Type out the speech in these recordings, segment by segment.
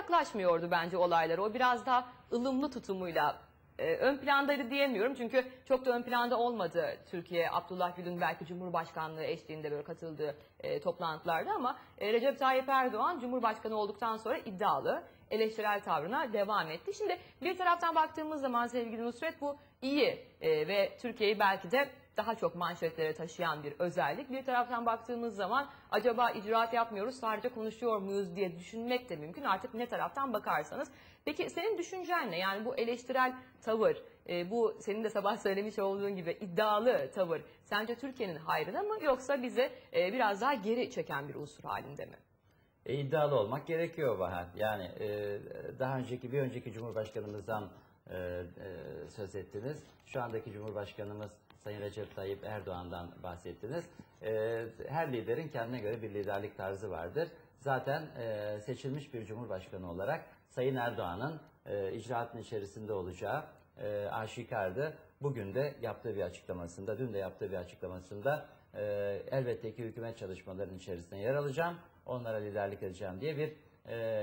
yaklaşmıyordu bence olaylara. O biraz daha ılımlı tutumuyla e, ön plandaydı diyemiyorum. Çünkü çok da ön planda olmadı Türkiye. Abdullah Gül'ün belki Cumhurbaşkanlığı eşliğinde böyle katıldığı e, toplantılarda ama e, Recep Tayyip Erdoğan Cumhurbaşkanı olduktan sonra iddialı eleştirel tavrına devam etti. Şimdi bir taraftan baktığımız zaman sevgili Nusret bu iyi e, ve Türkiye'yi belki de daha çok manşetlere taşıyan bir özellik. Bir taraftan baktığımız zaman acaba icraat yapmıyoruz sadece konuşuyor muyuz diye düşünmek de mümkün artık ne taraftan bakarsanız. Peki senin düşüncen ne? Yani bu eleştirel tavır, e, bu senin de sabah söylemiş olduğun gibi iddialı tavır sence Türkiye'nin hayrına mı yoksa bize e, biraz daha geri çeken bir unsur halinde mi? E, iddialı olmak gerekiyor Bahar. Yani e, daha önceki bir önceki Cumhurbaşkanımızdan e, e, söz ettiniz. Şu andaki Cumhurbaşkanımız Sayın Recep Tayyip Erdoğan'dan bahsettiniz. E, her liderin kendine göre bir liderlik tarzı vardır. Zaten e, seçilmiş bir Cumhurbaşkanı olarak Sayın Erdoğan'ın e, icraatın içerisinde olacağı e, aşikardı. Bugün de yaptığı bir açıklamasında, dün de yaptığı bir açıklamasında elbette ki hükümet çalışmalarının içerisinde yer alacağım, onlara liderlik edeceğim diye bir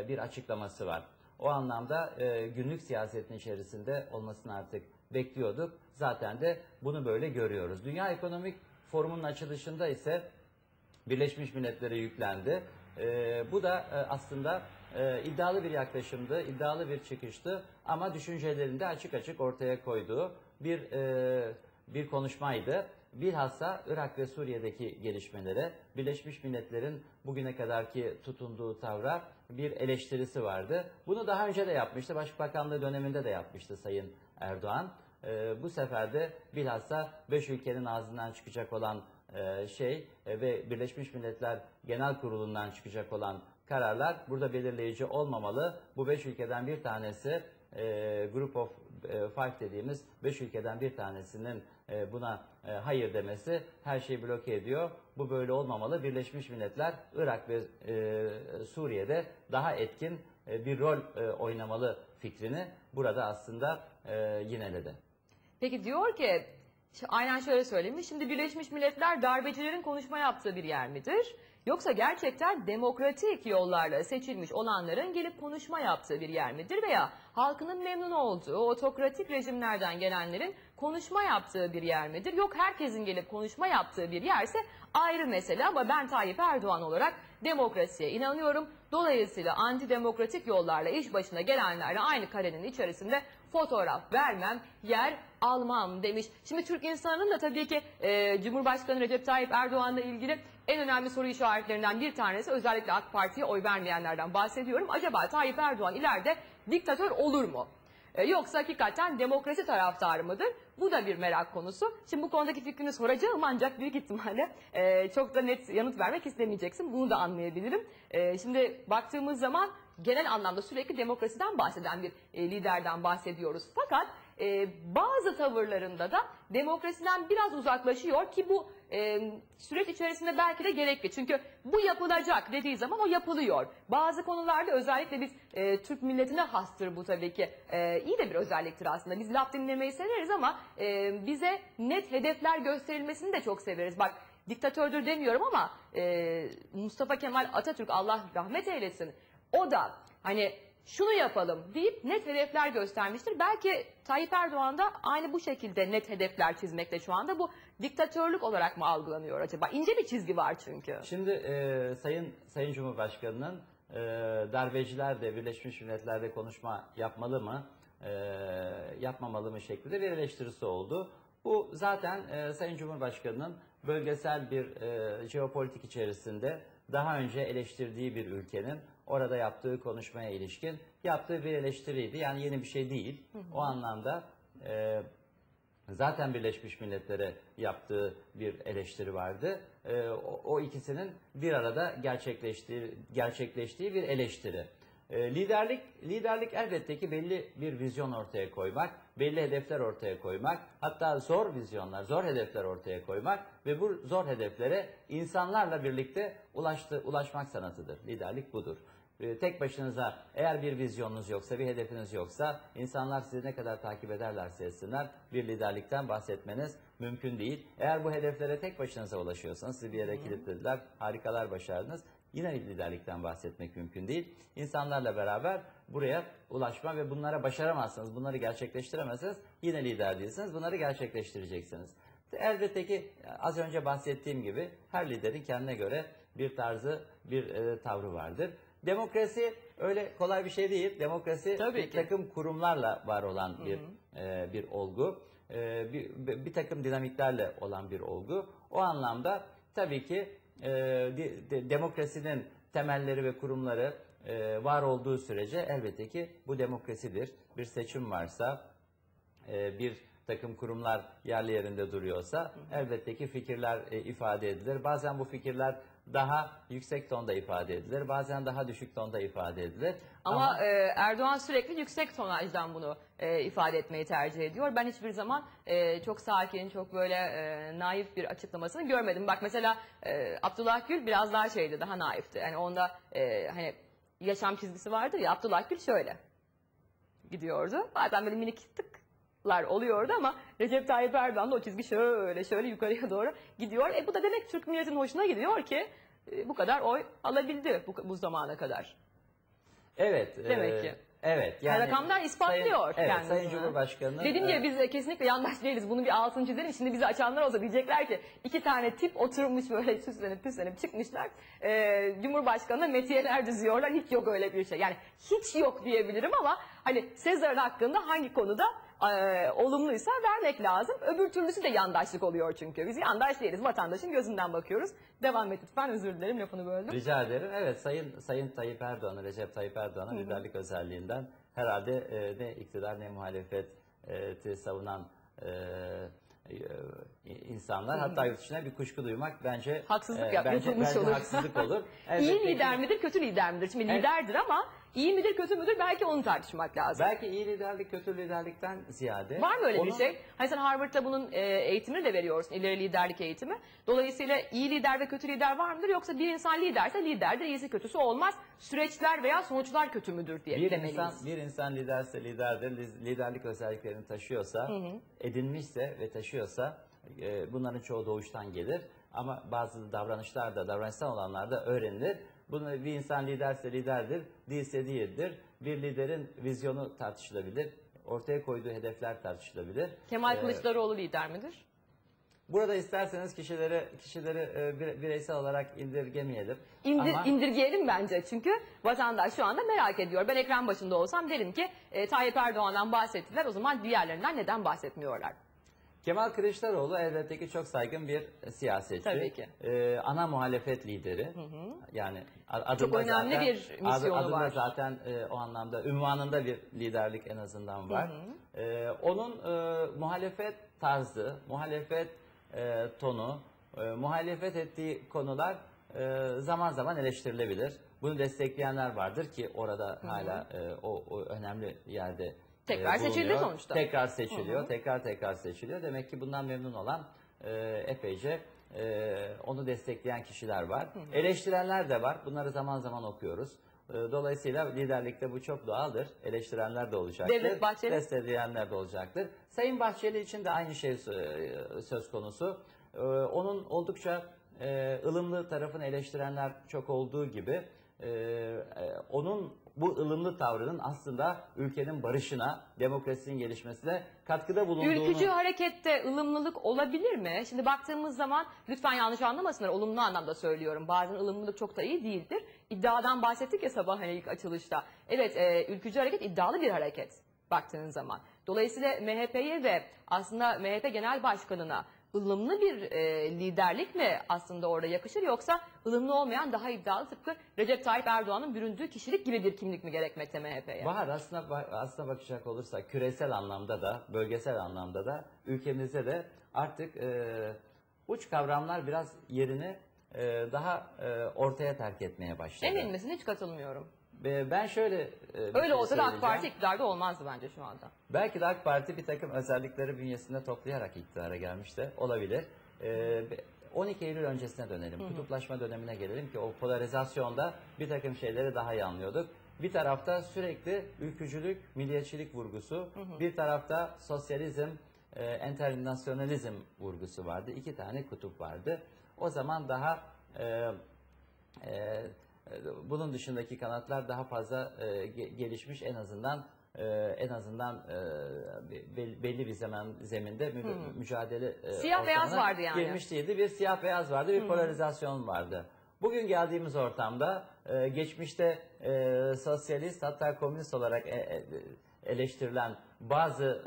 bir açıklaması var. O anlamda günlük siyasetin içerisinde olmasını artık bekliyorduk. Zaten de bunu böyle görüyoruz. Dünya Ekonomik Forumu'nun açılışında ise Birleşmiş Milletler'e yüklendi. E, bu da e, aslında e, iddialı bir yaklaşımdı, iddialı bir çıkıştı ama düşüncelerini de açık açık ortaya koyduğu bir e, bir konuşmaydı. Bilhassa Irak ve Suriye'deki gelişmelere Birleşmiş Milletler'in bugüne kadarki tutunduğu tavra bir eleştirisi vardı. Bunu daha önce de yapmıştı. Başbakanlığı döneminde de yapmıştı Sayın Erdoğan. E, bu sefer de bilhassa 5 ülkenin ağzından çıkacak olan e, şey e, ve Birleşmiş Milletler Genel Kurulu'ndan çıkacak olan kararlar burada belirleyici olmamalı. Bu 5 ülkeden bir tanesi e, Group of e, Five dediğimiz 5 ülkeden bir tanesinin e, buna e, hayır demesi her şeyi bloke ediyor. Bu böyle olmamalı. Birleşmiş Milletler Irak ve e, Suriye'de daha etkin e, bir rol e, oynamalı fikrini burada aslında e, yineledi. Peki diyor ki aynen şöyle söylemiş. Şimdi Birleşmiş Milletler darbecilerin konuşma yaptığı bir yer midir? Yoksa gerçekten demokratik yollarla seçilmiş olanların gelip konuşma yaptığı bir yer midir? Veya halkının memnun olduğu otokratik rejimlerden gelenlerin konuşma yaptığı bir yer midir? Yok herkesin gelip konuşma yaptığı bir yerse ayrı mesele ama ben Tayyip Erdoğan olarak demokrasiye inanıyorum. Dolayısıyla antidemokratik yollarla iş başına gelenlerle aynı karenin içerisinde fotoğraf vermem, yer almam demiş. Şimdi Türk insanının da tabii ki e, Cumhurbaşkanı Recep Tayyip Erdoğan'la ilgili en önemli soru işaretlerinden bir tanesi özellikle AK Parti'ye oy vermeyenlerden bahsediyorum. Acaba Tayyip Erdoğan ileride diktatör olur mu? E, yoksa hakikaten demokrasi taraftarı mıdır? Bu da bir merak konusu. Şimdi bu konudaki fikrini soracağım ancak büyük ihtimalle e, çok da net yanıt vermek istemeyeceksin. Bunu da anlayabilirim. E, şimdi baktığımız zaman genel anlamda sürekli demokrasiden bahseden bir liderden bahsediyoruz. Fakat e, bazı tavırlarında da demokrasiden biraz uzaklaşıyor ki bu e, süreç içerisinde belki de gerekli. Çünkü bu yapılacak dediği zaman o yapılıyor. Bazı konularda özellikle biz e, Türk milletine hastır bu tabii ki. E, iyi de bir özelliktir aslında. Biz laf dinlemeyi severiz ama e, bize net hedefler gösterilmesini de çok severiz. Bak diktatördür demiyorum ama e, Mustafa Kemal Atatürk Allah rahmet eylesin. O da hani şunu yapalım deyip net hedefler göstermiştir. Belki Tayyip Erdoğan da aynı bu şekilde net hedefler çizmekte şu anda. Bu diktatörlük olarak mı algılanıyor acaba? İnce bir çizgi var çünkü. Şimdi e, Sayın Sayın Cumhurbaşkanı'nın e, darbeciler de Birleşmiş Milletler'de konuşma yapmalı mı, e, yapmamalı mı şeklinde bir eleştirisi oldu. Bu zaten e, Sayın Cumhurbaşkanı'nın bölgesel bir e, jeopolitik içerisinde daha önce eleştirdiği bir ülkenin orada yaptığı konuşmaya ilişkin yaptığı bir eleştiriydi. Yani yeni bir şey değil. Hı hı. O anlamda e, zaten Birleşmiş Milletler'e yaptığı bir eleştiri vardı. E, o, o ikisinin bir arada gerçekleştiği, gerçekleştiği bir eleştiri. E, liderlik liderlik elbette ki belli bir vizyon ortaya koymak, belli hedefler ortaya koymak, hatta zor vizyonlar, zor hedefler ortaya koymak ve bu zor hedeflere insanlarla birlikte ulaştı, ulaşmak sanatıdır. Liderlik budur. Tek başınıza eğer bir vizyonunuz yoksa, bir hedefiniz yoksa insanlar sizi ne kadar takip ederlerse etsinler bir liderlikten bahsetmeniz mümkün değil. Eğer bu hedeflere tek başınıza ulaşıyorsanız, sizi bir yere kilitlediler, harikalar başardınız. Yine liderlikten bahsetmek mümkün değil. İnsanlarla beraber buraya ulaşma ve bunlara başaramazsınız, bunları gerçekleştiremezseniz yine lider değilsiniz. Bunları gerçekleştireceksiniz. Elbette ki az önce bahsettiğim gibi her liderin kendine göre bir tarzı, bir e, tavrı vardır. Demokrasi öyle kolay bir şey değil. Demokrasi Tabii bir ki. takım kurumlarla var olan bir e, bir olgu. E, bir, bir takım dinamiklerle olan bir olgu. O anlamda tabii ki e, de- de- demokrasinin temelleri ve kurumları e, var olduğu sürece elbette ki bu demokrasidir. Bir seçim varsa, e, bir takım kurumlar yerli yerinde duruyorsa elbette ki fikirler e, ifade edilir. Bazen bu fikirler daha yüksek tonda ifade edilir. Bazen daha düşük tonda ifade edilir. Ama, e, Erdoğan sürekli yüksek tonajdan bunu e, ifade etmeyi tercih ediyor. Ben hiçbir zaman e, çok sakin, çok böyle e, naif bir açıklamasını görmedim. Bak mesela e, Abdullah Gül biraz daha şeydi, daha naifti. Yani onda e, hani yaşam çizgisi vardır ya Abdullah Gül şöyle gidiyordu. Bazen böyle minik tıklar oluyordu ama Recep Tayyip Erdoğan da o çizgi şöyle şöyle yukarıya doğru gidiyor. E bu da demek Türk milletinin hoşuna gidiyor ki e, bu kadar oy alabildi bu, bu zamana kadar. Evet. Demek e, ki. Evet. rakamlar ispatlıyor Sayın, evet, kendisini. Sayın Cumhurbaşkanı. Dedim e, ya biz de kesinlikle yandaş değiliz. Bunu bir altın çizelim. Şimdi bizi açanlar olsa diyecekler ki iki tane tip oturmuş böyle süslenip püslenip çıkmışlar. Ee, Cumhurbaşkanı'na metiyeler düzüyorlar. Hiç yok öyle bir şey. Yani hiç yok diyebilirim ama hani Sezar'ın hakkında hangi konuda e, olumluysa vermek lazım. Öbür türlüsü de yandaşlık oluyor çünkü. Biz yandaş değiliz. Vatandaşın gözünden bakıyoruz. Devam et lütfen. Özür dilerim lafını böldüm. Rica ederim. Evet Sayın Sayın Tayyip Erdoğan'ın, Recep Tayyip Erdoğan'ın liderlik özelliğinden herhalde e, ne iktidar ne muhalefeti savunan e, e, insanlar hatta yurt dışına bir kuşku duymak bence Haksızlık e, yap- bence, bence olur. haksızlık olur. iyi Elbette ki- lider midir, kötü lider midir? Şimdi Evet. liderdir ama iyi midir, kötü müdür belki onu tartışmak lazım. Belki iyi liderlik kötü liderlikten ziyade. Var mı öyle bir onun- şey? Hani sen Harvard'da bunun e, eğitimini de veriyorsun, ileri liderlik eğitimi. Dolayısıyla iyi lider ve kötü lider var mıdır? Yoksa bir insan liderse liderdir, iyisi kötüsü olmaz. Süreçler veya sonuçlar kötü müdür diye Bir demeliyiz. insan, bir insan liderse liderdir, liderlik özelliklerini taşıyorsa, edinmişse ve taşıyorsa e, bunların çoğu doğuştan gelir. Ama bazı davranışlar da, davranışsal olanlar da öğrenilir. Bunu bir insan liderse liderdir, değilse değildir. Bir liderin vizyonu tartışılabilir, ortaya koyduğu hedefler tartışılabilir. Kemal Ee, Kılıçdaroğlu lider midir? Burada isterseniz kişileri kişileri e, bire- bireysel olarak indirgemeyelim. İndir, Ama- indirgeyelim bence çünkü vatandaş şu anda merak ediyor. Ben ekran başında olsam derim ki e, Tayyip Erdoğan'dan bahsettiler o zaman diğerlerinden neden bahsetmiyorlar? Kemal Kılıçdaroğlu elbette ki çok saygın bir siyasetçi. Tabii ki. Ee, ana muhalefet lideri. Yani a- adında Çok önemli zaten, bir misyonu adı- adında var. zaten e, o anlamda ünvanında bir liderlik en azından var. Ee, onun e, muhalefet tarzı, muhalefet e, tonu, e, muhalefet ettiği konular e, zaman zaman eleştirilebilir. Bunu destekleyenler vardır ki orada hala e, o, o önemli yerde Tekrar e, seçildi sonuçta. Tekrar seçiliyor, tekrar tekrar seçiliyor. Demek ki bundan memnun olan e, epeyce e, onu destekleyen kişiler var. Eleştirenler de var. Bunları zaman zaman okuyoruz. E, dolayısıyla liderlikte bu çok doğaldır. Eleştirenler de olacaktır. Devlet Bahçeli? Destekleyenler de olacaktır. Sayın Bahçeli için de aynı şey sö- söz konusu. E, onun oldukça e, ılımlı tarafını eleştirenler çok olduğu gibi e, e, onun bu ılımlı tavrının aslında ülkenin barışına, demokrasinin gelişmesine katkıda bulunduğunu... Ülkücü harekette ılımlılık olabilir mi? Şimdi baktığımız zaman lütfen yanlış anlamasınlar olumlu anlamda söylüyorum. Bazen ılımlılık çok da iyi değildir. İddiadan bahsettik ya sabah hani ilk açılışta. Evet e, ülkücü hareket iddialı bir hareket baktığın zaman. Dolayısıyla MHP'ye ve aslında MHP Genel Başkanı'na ılımlı bir e, liderlik mi aslında orada yakışır yoksa ılımlı olmayan daha iddialı tıpkı Recep Tayyip Erdoğan'ın büründüğü kişilik gibi bir kimlik mi gerekmekte MHP'ye? Bahar aslında, aslına bakacak olursak küresel anlamda da, bölgesel anlamda da ülkemizde de artık e, uç kavramlar biraz yerini e, daha e, ortaya terk etmeye başladı. Emin misin? Hiç katılmıyorum. Ve Ben şöyle e, bir Öyle şey olsa da AK. Parti iktidarda olmazdı bence şu anda. Belki de AK Parti bir takım özellikleri bünyesinde toplayarak iktidara gelmiş de olabilir. Ee, 12 Eylül öncesine dönelim. Kutuplaşma dönemine gelelim ki o polarizasyonda bir takım şeyleri daha iyi anlıyorduk. Bir tarafta sürekli ülkücülük, milliyetçilik vurgusu, bir tarafta sosyalizm, e, internasyonalizm vurgusu vardı. İki tane kutup vardı. O zaman daha e, E, Bunun dışındaki kanatlar daha fazla e, ge- gelişmiş en azından e, en azından e, be- belli bir zaman zeminde mü- mücadele e, Siyah beyaz vardı yani. Girmiş değildi. Bir siyah beyaz vardı, bir polarizasyon vardı. Bugün geldiğimiz ortamda e, geçmişte e, sosyalist hatta komünist olarak e- e- eleştirilen bazı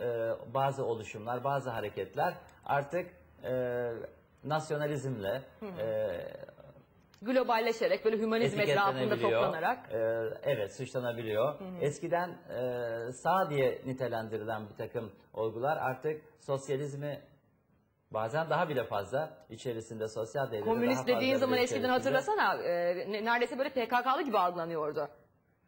e, bazı oluşumlar, bazı hareketler artık e, nasyonalizmle e, Globalleşerek böyle hümanizm etrafında toplanarak. E, evet suçlanabiliyor. Eskiden e, sağ diye nitelendirilen bir takım olgular artık sosyalizmi bazen daha bile fazla içerisinde sosyal daha Komünist fazla dediğin zaman eskiden hatırlasana e, ne- neredeyse böyle PKK'lı gibi algılanıyordu.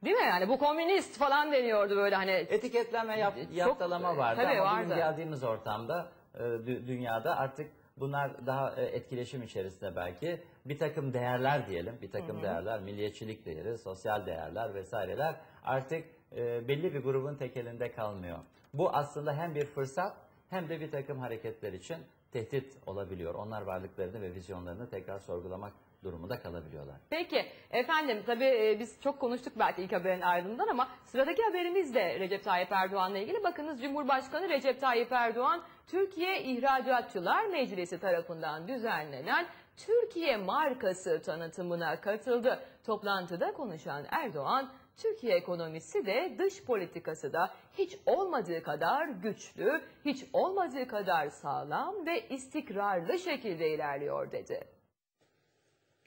Değil mi yani bu komünist falan deniyordu böyle hani. Etiketlenme, yap, Çok- yaptalama vardı tabii ama vardı. bugün geldiğimiz ortamda e, dü- dünyada artık bunlar daha e, etkileşim içerisinde belki bir takım değerler diyelim, bir takım değerler, milliyetçilik değeri, sosyal değerler vesaireler artık e, belli bir grubun tek elinde kalmıyor. Bu aslında hem bir fırsat hem de bir takım hareketler için tehdit olabiliyor. Onlar varlıklarını ve vizyonlarını tekrar sorgulamak durumunda kalabiliyorlar. Peki efendim tabii e, biz çok konuştuk belki ilk haberin ardından ama sıradaki haberimiz de Recep Tayyip Erdoğan'la ilgili. Bakınız Cumhurbaşkanı Recep Tayyip Erdoğan Türkiye İhracatçılar Meclisi tarafından düzenlenen Türkiye markası tanıtımına katıldı. Toplantıda konuşan Erdoğan Türkiye ekonomisi de dış politikası da hiç olmadığı kadar güçlü, hiç olmadığı kadar sağlam ve istikrarlı şekilde ilerliyor dedi.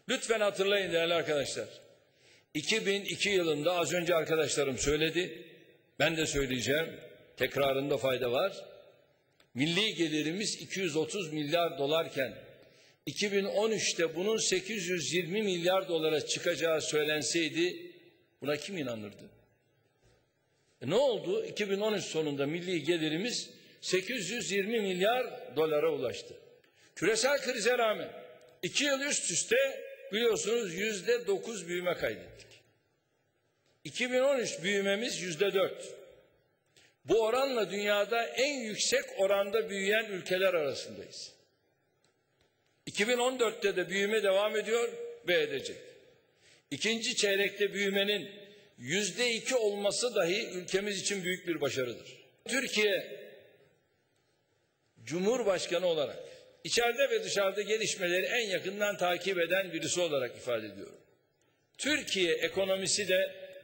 Lütfen hatırlayın değerli arkadaşlar. 2002 yılında az önce arkadaşlarım söyledi. Ben de söyleyeceğim. Tekrarında fayda var. Milli gelirimiz 230 milyar dolarken 2013'te bunun 820 milyar dolara çıkacağı söylenseydi buna kim inanırdı? E ne oldu? 2013 sonunda milli gelirimiz 820 milyar dolara ulaştı. Küresel krize rağmen iki yıl üst üste biliyorsunuz yüzde dokuz büyüme kaydettik. 2013 büyümemiz yüzde dört. Bu oranla dünyada en yüksek oranda büyüyen ülkeler arasındayız. 2014'te de büyüme devam ediyor ve edecek. İkinci çeyrekte büyümenin yüzde iki olması dahi ülkemiz için büyük bir başarıdır. Türkiye Cumhurbaşkanı olarak içeride ve dışarıda gelişmeleri en yakından takip eden birisi olarak ifade ediyorum. Türkiye ekonomisi de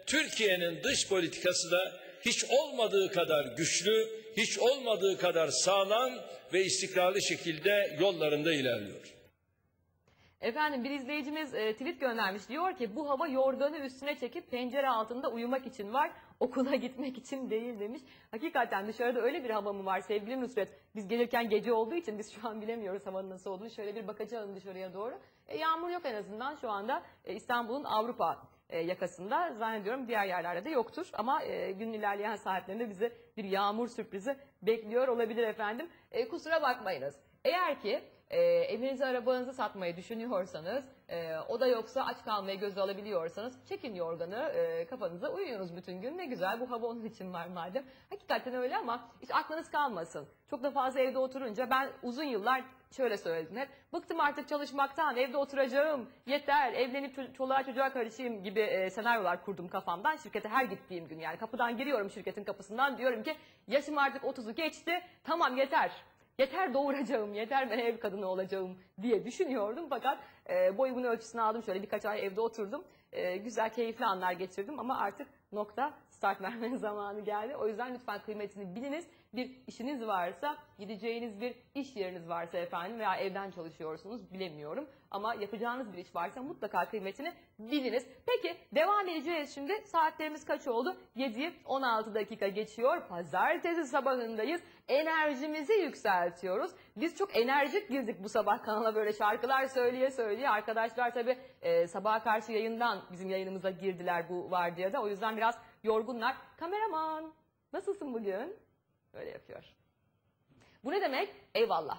Türkiye'nin dış politikası da hiç olmadığı kadar güçlü, hiç olmadığı kadar sağlam ve istikrarlı şekilde yollarında ilerliyor. Efendim bir izleyicimiz e, tweet göndermiş. Diyor ki bu hava yorganı üstüne çekip pencere altında uyumak için var. Okula gitmek için değil demiş. Hakikaten dışarıda öyle bir hava mı var sevgili Nusret? Biz gelirken gece olduğu için biz şu an bilemiyoruz havanın nasıl olduğunu. Şöyle bir bakacağım dışarıya doğru. E, yağmur yok en azından şu anda e, İstanbul'un Avrupa e, yakasında. Zannediyorum diğer yerlerde de yoktur. Ama e, günün ilerleyen saatlerinde bize bir yağmur sürprizi bekliyor olabilir efendim. E, kusura bakmayınız. Eğer ki e, evinizi arabanızı satmayı düşünüyorsanız e, o da yoksa aç kalmayı göze alabiliyorsanız çekin yorganı e, kafanıza uyuyunuz bütün gün ne güzel bu hava onun için var madem. Hakikaten öyle ama hiç aklınız kalmasın. Çok da fazla evde oturunca ben uzun yıllar şöyle söyledim hep bıktım artık çalışmaktan evde oturacağım yeter evlenip ço- çoluğa çocuğa karışayım gibi e, senaryolar kurdum kafamdan şirkete her gittiğim gün yani kapıdan giriyorum şirketin kapısından diyorum ki yaşım artık 30'u geçti tamam yeter yeter doğuracağım, yeter ben ev kadını olacağım diye düşünüyordum. Fakat e, boyumun ölçüsünü aldım şöyle birkaç ay evde oturdum. E, güzel, keyifli anlar geçirdim ama artık nokta start vermenin zamanı geldi. O yüzden lütfen kıymetini biliniz. Bir işiniz varsa, gideceğiniz bir iş yeriniz varsa efendim veya evden çalışıyorsunuz bilemiyorum. Ama yapacağınız bir iş varsa mutlaka kıymetini biliniz. Peki devam edeceğiz şimdi. Saatlerimiz kaç oldu? 7'yi 16 dakika geçiyor. Pazartesi sabahındayız. Enerjimizi yükseltiyoruz. Biz çok enerjik girdik bu sabah kanala böyle şarkılar söyleye söyleye. Arkadaşlar tabii e, sabaha karşı yayından bizim yayınımıza girdiler bu vardiyada. O yüzden biraz yorgunlar. Kameraman nasılsın bugün? Böyle yapıyor. Bu ne demek? Eyvallah.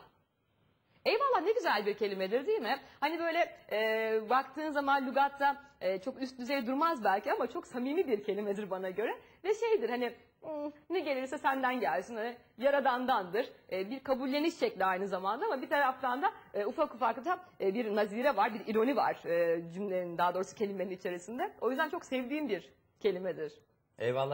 Eyvallah ne güzel bir kelimedir değil mi? Hani böyle e, baktığın zaman lügatta e, çok üst düzey durmaz belki ama çok samimi bir kelimedir bana göre. Ve şeydir hani "Hmm, ne gelirse senden gelsin, hani yaradandandır. E, bir kabulleniş şekli aynı zamanda ama bir taraftan da e, ufak ufak da e, bir nazire var, bir ironi var e, cümlenin daha doğrusu kelimenin içerisinde. O yüzden çok sevdiğim bir kelimedir. Eyvallah.